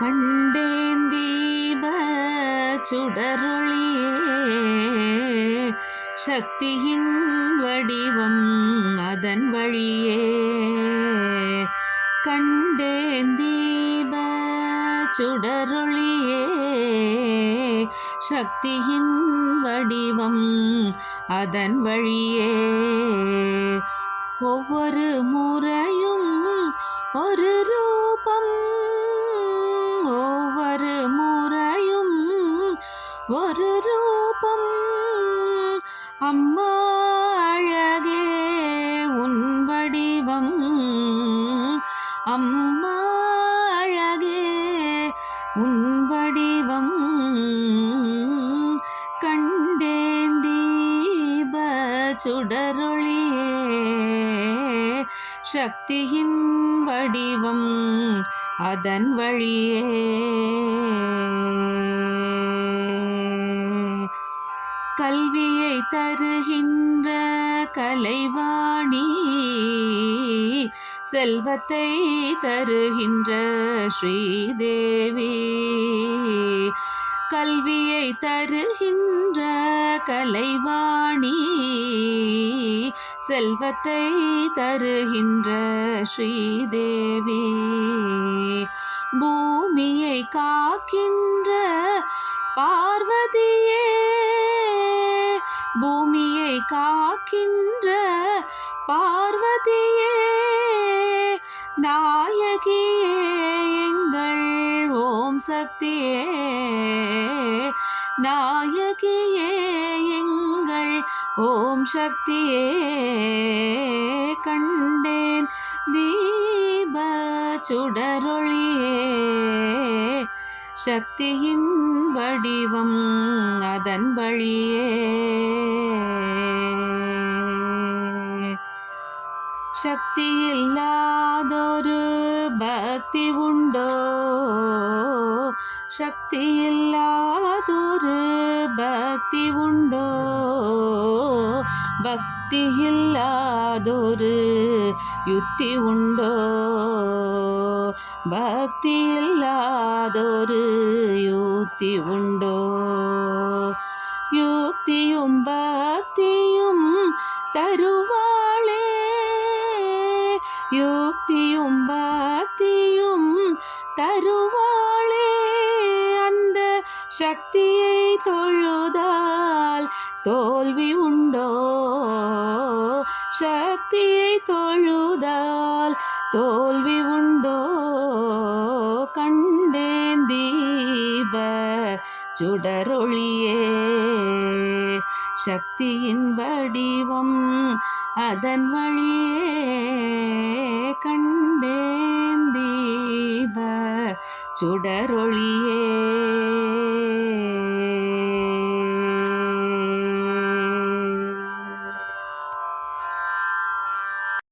கண்டேன் தீப சுடரொளியே சக்தியின் வடிவம் அதன் வழியே. கண்டேன் தீப சுடரொளியே சக்தியின் வடிவம் அதன் வழியே. ஒவ்வொரு முறையும் ஒரு ஒரு ரூபம். அம்மா அழகே உன் வடிவம். அம்மா அழகே உன் வடிவம். கண்டேன் தீப சுடரொளியே சக்தியின் வடிவம் அதன் வழியே. கல்வியை தருகின்ற கலைவாணி செல்வத்தை தருகின்ற ஸ்ரீதேவி. கல்வியை தருகின்ற கலைவாணி செல்வத்தை தருகின்ற ஸ்ரீதேவி. பூமியை காக்கின்ற பார்வதியே காக்கின்ற பார்வதியே நாயகியே எங்கள் ஓம் சக்தியே நாயகியே எங்கள் ஓம் சக்தியே கண்டேன் தீப சுடரொளியே சக்தியின் வடிவம் அதன் வழியே. சக்தி இல்லாதொரு பக்தி உண்டோ சக்தி இல்லாதொரு பக்தி உண்டோ பக்தி இல்லாதொரு யுத்தி உண்டோ பக்தி இல்லாதொரு யுத்தி உண்டோ யுக்தியும் பக்தியும் தருவா யுக்தியும் பக்தியும் தருவாளே. அந்த சக்தியை தொழுதால் தோல்வி உண்டோ? சக்தியை தொழுதால் தோல்வி உண்டோ? கண்டேன் தீப சுடரொளியே. சக்தியின் வடிவம் அதன் வழியே கண்டேன் தீப சுடரொளியே.